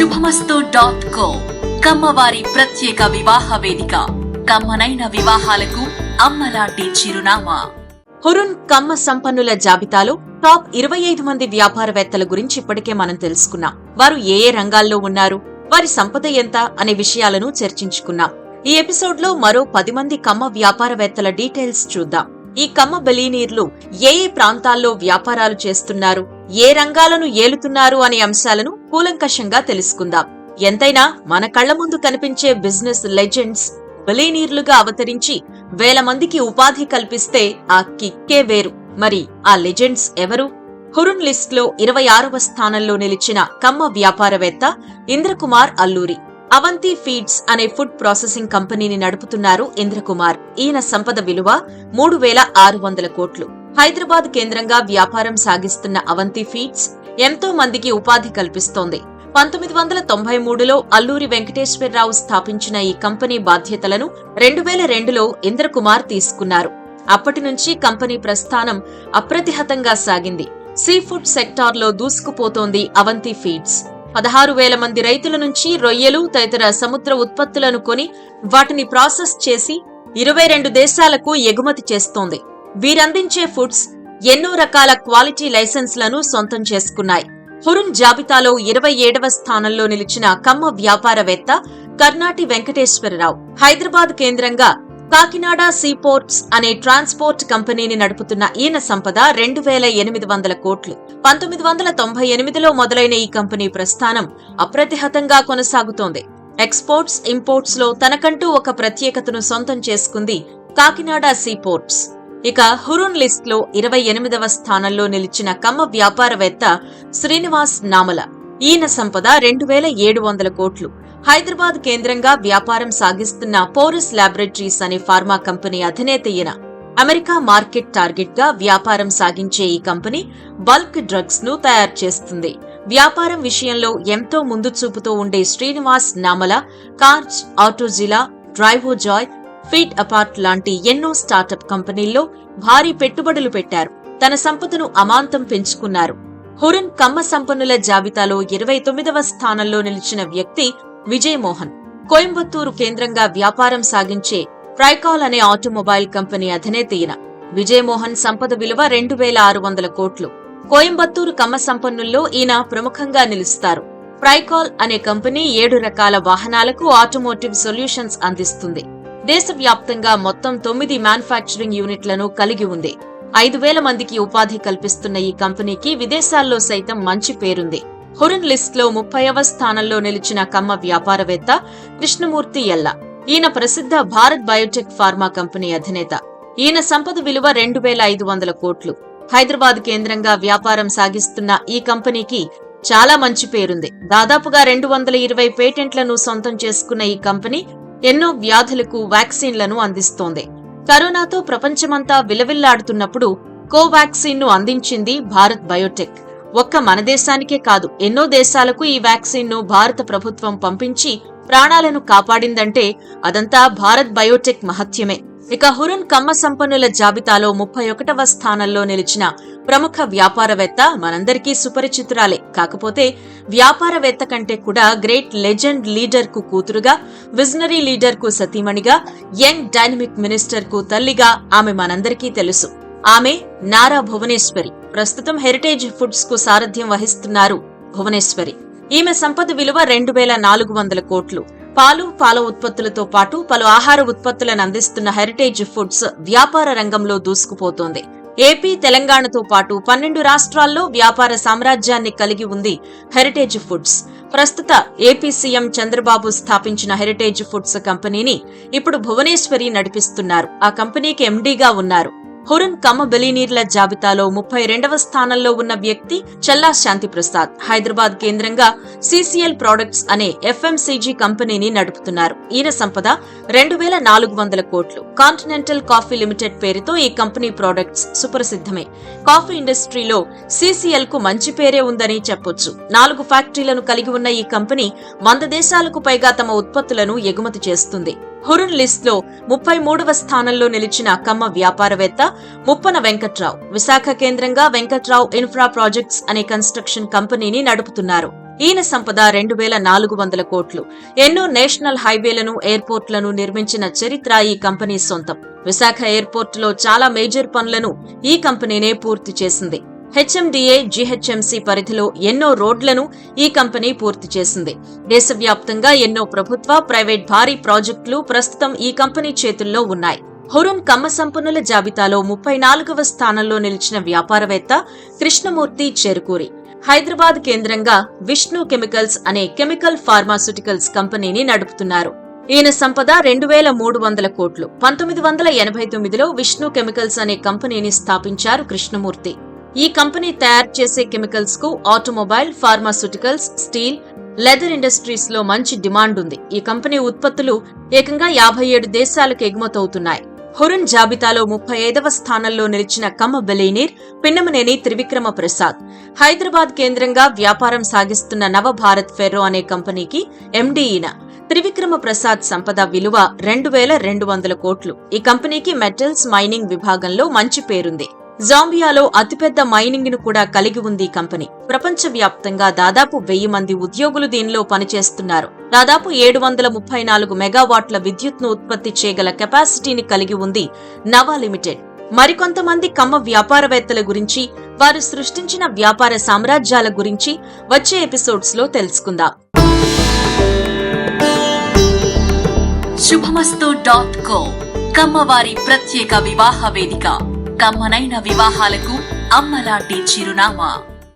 శుభమస్తు dot co కమ్మవారి ప్రత్యేక వివాహ వేదిక. కమ్మనైన వివాహాలకు అమ్మలాంటి చిరునామా. హురున్ కమ్మ సంపన్నుల జాబితాలో టాప్ ఇరవై ఐదు మంది వ్యాపారవేత్తల గురించి ఇప్పటికే మనం తెలుసుకున్నాం. వారు ఏ ఏ రంగాల్లో ఉన్నారు? వారి సంపద ఎంత? అనే విషయాలను చర్చించుకున్నాం. ఈ ఎపిసోడ్లో మరో పది మంది కమ్మ వ్యాపారవేత్తల డీటెయిల్స్ చూద్దాం. ఈ కమ్మ బలీనీర్లు ఏ ఏ ప్రాంతాల్లో వ్యాపారాలు చేస్తున్నారు ఏ రంగాలను ఏలుతున్నారు అనే అంశాలను కూలంకషంగా తెలుసుకుందాం. ఎంతైనా మన కళ్ళ ముందు కనిపించే బిజినెస్ లెజెండ్స్ బలీనీర్లుగా అవతరించి వేల మందికి ఉపాధి కల్పిస్తే ఆ కిక్కే వేరు. మరి ఆ లెజెండ్స్ ఎవరు? హురున్ లిస్ట్లో ఇరవై ఆరవ స్థానంలో నిలిచిన కమ్మ వ్యాపారవేత్త ఇంద్రకుమార్ అల్లూరి. అవంతి ఫీడ్స్ అనే ఫుడ్ ప్రాసెసింగ్ కంపెనీని నడుపుతున్నారు ఇంద్రకుమార్. ఈయన సంపద విలువ మూడు వేల ఆరు వందల కోట్లు. హైదరాబాద్ కేంద్రంగా వ్యాపారం సాగిస్తున్న అవంతి ఫీడ్స్ ఎంతో మందికి ఉపాధి కల్పిస్తోంది. పంతొమ్మిది వందల తొంభై మూడులో అల్లూరి వెంకటేశ్వరరావు స్థాపించిన ఈ కంపెనీ బాధ్యతలను రెండు వేల రెండులో ఇంద్రకుమార్ తీసుకున్నారు. అప్పటి నుంచి కంపెనీ ప్రస్థానం అప్రతిహతంగా సాగింది. సీ ఫుడ్ సెక్టార్లో దూసుకుపోతోంది అవంతి ఫీడ్స్. పదహారు వేల మంది రైతుల నుంచి రొయ్యలు తదితర సముద్ర ఉత్పత్తులను కొని వాటిని ప్రాసెస్ చేసి ఇరవై రెండు దేశాలకు ఎగుమతి చేస్తోంది. వీరందించే ఫుడ్స్ ఎన్నో రకాల క్వాలిటీ లైసెన్స్లను సొంతం చేసుకున్నాయి. హురున్ జాబితాలో ఇరవై ఏడవ స్థానంలో నిలిచిన కమ్మ వ్యాపారవేత్త కర్ణాటి వెంకటేశ్వరరావు. హైదరాబాద్ కేంద్రంగా కాకినాడ సీపోర్ట్స్ అనే ట్రాన్స్పోర్ట్ కంపెనీని నడుపుతున్న ఈయన సంపద రెండు వేల ఎనిమిది వందల కోట్లు. పంతొమ్మిది వందల తొంభై ఎనిమిదిలో మొదలైన ఈ కంపెనీ ప్రస్థానం అప్రతిహతంగా కొనసాగుతోంది. ఎక్స్పోర్ట్స్ ఇంపోర్ట్స్లో తనకంటూ ఒక ప్రత్యేకతను సొంతం చేసుకుంది కాకినాడ సీపోర్ట్స్. ఇక హురున్ లిస్ట్లో ఇరవై ఎనిమిదవ స్థానంలో నిలిచిన కమ్మ వ్యాపారవేత్త శ్రీనివాస్ నామల. ఈయన సంపద రెండు వేల ఏడు వందల కోట్లు. హైదరాబాద్ కేంద్రంగా వ్యాపారం సాగిస్తున్న పోరస్ ల్యాబొరేటరీస్ అనే ఫార్మా కంపెనీ అధినేత ఈయన అమెరికా మార్కెట్ టార్గెట్గా వ్యాపారం సాగించే ఈ కంపెనీ బల్క్ డ్రగ్స్ను తయారు చేస్తుంది. వ్యాపారం విషయంలో ఎంతో ముందు చూపుతో ఉండే శ్రీనివాస్ నామల కార్చ్ ఆటోజిలా డ్రైవోజాయ్ ఫీట్ అపార్ట్ లాంటి ఎన్నో స్టార్టప్ కంపెనీల్లో భారీ పెట్టుబడులు పెట్టారు. తన సంపదను అమాంతం పెంచుకున్నారు. హురన్ కమ్మ సంపన్నుల జాబితాలో ఇరవై తొమ్మిదవ స్థానంలో నిలిచిన వ్యక్తి విజయ్ మోహన్ కోయంబత్తూరు కేంద్రంగా వ్యాపారం సాగించే ట్రైకాల్ అనే ఆటోమొబైల్ కంపెనీ అధినేత ఈయన. విజయమోహన్ సంపద విలువ రెండు వేల ఆరు వందల కోట్లు. కోయంబత్తూరు కమ్మ సంపన్నుల్లో ఈయన ప్రముఖంగా నిలుస్తారు. ట్రైకాల్ అనే కంపెనీ ఏడు రకాల వాహనాలకు ఆటోమోటివ్ సొల్యూషన్స్ అందిస్తుంది. దేశవ్యాప్తంగా మొత్తం తొమ్మిది మ్యానుఫ్యాక్చరింగ్ యూనిట్లను కలిగి ఉంది. ఐదు వేల మందికి ఉపాధి కల్పిస్తున్న ఈ కంపెనీకి విదేశాల్లో సైతం మంచి పేరుంది. హురన్ లిస్ట్లో ముప్పైవ స్థానంలో నిలిచిన కమ్మ వ్యాపారవేత్త కృష్ణమూర్తి ఎల్ల. ఈయన ప్రసిద్ధ భారత్ బయోటెక్ ఫార్మా కంపెనీ అధినేత. ఈయన సంపద విలువ రెండు వేల ఐదు వందల కోట్లు. హైదరాబాద్ కేంద్రంగా వ్యాపారం సాగిస్తున్న ఈ కంపెనీకి చాలా మంచి పేరుంది. దాదాపుగా రెండు వందల ఇరవై పేటెంట్లను సొంతం చేసుకున్న ఈ కంపెనీ ఎన్నో వ్యాధులకు వ్యాక్సిన్లను అందిస్తోంది. కరోనాతో ప్రపంచమంతా విలవిల్లాడుతున్నప్పుడు కోవాక్సిన్ను అందించింది భారత్ బయోటెక్. ఒక్క మన దేశానికే కాదు ఎన్నో దేశాలకు ఈ వ్యాక్సిన్ను భారత ప్రభుత్వం పంపించి ప్రాణాలను కాపాడిందంటే అదంతా భారత్ బయోటెక్ మహత్యమే. ఇక హురున్ కమ్మ సంపన్నుల జాబితాలో ముప్పై ఒకటవ స్థానంలో నిలిచిన ప్రముఖ వ్యాపారవేత్త మనందరికీ సుపరిచితురాలే. కాకపోతే వ్యాపారవేత్త కంటే కూడా గ్రేట్ లెజెండ్ లీడర్కు కూతురుగా విజనరీ లీడర్కు సతీమణిగా యంగ్ డైనమిక్ మినిస్టర్కు తల్లిగా ఆమె మనందరికీ తెలుసు. ఆమె నారా భువనేశ్వరి. ప్రస్తుతం హెరిటేజ్ ఫుడ్స్కు సారథ్యం వహిస్తున్నారు భువనేశ్వరి. ఈమె సంపద విలువ రెండు వేల నాలుగు వందల కోట్లు. పాలు పాల ఉత్పత్తులతో పాటు పలు ఆహార ఉత్పత్తులను అందిస్తున్న హెరిటేజ్ ఫుడ్స్ వ్యాపార రంగంలో దూసుకుపోతోంది. ఏపీ తెలంగాణతో పాటు పన్నెండు రాష్ట్రాల్లో వ్యాపార సామ్రాజ్యాన్ని కలిగి ఉంది హెరిటేజ్ ఫుడ్స్. ప్రస్తుత ఏపీ సీఎం చంద్రబాబు స్థాపించిన హెరిటేజ్ ఫుడ్స్ కంపెనీని ఇప్పుడు భువనేశ్వరి నడిపిస్తున్నారు. ఆ కంపెనీకి ఎండీగా ఉన్నారు. హురన్ కమ్మ బెలినీర్ల జాబితాలో ముప్పై రెండవ స్థానంలో ఉన్న వ్యక్తి చల్లా శాంతి ప్రసాద్ హైదరాబాద్ కేంద్రంగా సీసీఎల్ ప్రొడక్ట్స్ అనే ఎఫ్ఎంసీజీ కంపెనీని నడుపుతున్నారు. ఈయన సంపద రెండు వేల నాలుగు వందల కోట్లు. కాంటినెంటల్ కాఫీ లిమిటెడ్ పేరుతో ఈ కంపెనీ ప్రొడక్ట్స్ సుప్రసిద్ధమే. కాఫీ ఇండస్ట్రీలో సీసీఎల్కు మంచి పేరే ఉందని చెప్పొచ్చు. నాలుగు ఫ్యాక్టరీలను కలిగి ఉన్న ఈ కంపెనీ వంద దేశాలకు పైగా తమ ఉత్పత్తులను ఎగుమతి చేస్తుంది. హురున్ లిస్ట్లో ముప్పై మూడవ స్థానంలో నిలిచిన కమ్మ వ్యాపారవేత్త ముప్పన వెంకట్రావు. విశాఖ కేంద్రంగా వెంకట్రావు ఇన్ఫ్రా ప్రాజెక్ట్స్ అనే కన్స్ట్రక్షన్ కంపెనీని నడుపుతున్నారు. ఈయన సంపద రెండు వేల నాలుగు వందల కోట్లు. ఎన్నో నేషనల్ హైవేలను ఎయిర్పోర్ట్లను నిర్మించిన చరిత్ర ఈ కంపెనీ సొంతం. విశాఖ ఎయిర్పోర్టులో చాలా మేజర్ పనులను ఈ కంపెనీనే పూర్తి చేసింది. హెచ్ఎండిఏ జీహెచ్ఎంసీ పరిధిలో ఎన్నో రోడ్లను ఈ కంపెనీ పూర్తి చేసింది. దేశవ్యాప్తంగా ఎన్నో ప్రభుత్వ ప్రైవేట్ భారీ ప్రాజెక్టులు ప్రస్తుతం ఈ కంపెనీ చేతుల్లో ఉన్నాయి. హురున్ కమ్మ సంపన్నుల జాబితాలో ముప్పై నాలుగవ స్థానంలో నిలిచిన వ్యాపారవేత్త కృష్ణమూర్తి చెరుకూరి. హైదరాబాద్ కేంద్రంగా విష్ణు కెమికల్స్ అనే కెమికల్ ఫార్మాస్యూటికల్స్ కంపెనీని నడుపుతున్నారు. ఈయన సంపద రెండు వేల మూడు వందల కోట్లు. పంతొమ్మిది వందల ఎనభై తొమ్మిదిలో విష్ణు కెమికల్స్ అనే కంపెనీని స్థాపించారు కృష్ణమూర్తి. ఈ కంపెనీ తయారు చేసే కెమికల్స్కు ఆటోమొబైల్ ఫార్మాస్యూటికల్స్ స్టీల్ లెదర్ ఇండస్ట్రీస్లో మంచి డిమాండ్ ఉంది. ఈ కంపెనీ ఉత్పత్తులు ఏకంగా యాభై ఏడు దేశాలకు ఎగుమతవుతున్నాయి. హురున్ జాబితాలో ముప్పై ఐదవ స్థానంలో నిలిచిన కమ్మ బెలీనీర్ పిన్నమనేని త్రివిక్రమ ప్రసాద్. హైదరాబాద్ కేంద్రంగా వ్యాపారం సాగిస్తున్న నవభారత్ ఫెర్రో అనే కంపెనీకి ఎండీ ఈయన. త్రివిక్రమ ప్రసాద్ సంపద విలువ రెండు వేల రెండు వందల కోట్లు. ఈ కంపెనీకి మెటల్స్ మైనింగ్ విభాగంలో మంచి పేరుంది. జాంబియాలో అతిపెద్ద మైనింగ్ను కూడా కలిగి ఉంది ఈ కంపెనీ. ప్రపంచవ్యాప్తంగా దాదాపు వెయ్యి మంది ఉద్యోగులు దీనిలో పనిచేస్తున్నారు. దాదాపు ఏడు వందల ముప్పై నాలుగు మెగావాట్ల విద్యుత్ను ఉత్పత్తి చేయగల కెపాసిటీని కలిగి ఉంది నవా లిమిటెడ్. మరికొంతమంది కమ్మ వ్యాపారవేత్తల గురించి వారు సృష్టించిన వ్యాపార సామ్రాజ్యాల గురించి వచ్చే ఎపిసోడ్స్లో తెలుసుకుందాం. శుభమస్తు డాట్ కో కమ్మవారి ప్రత్యేక వివాహ వేదిక. కమ్మనైన వివాహాలకు అమ్మలాంటి చిరునామా.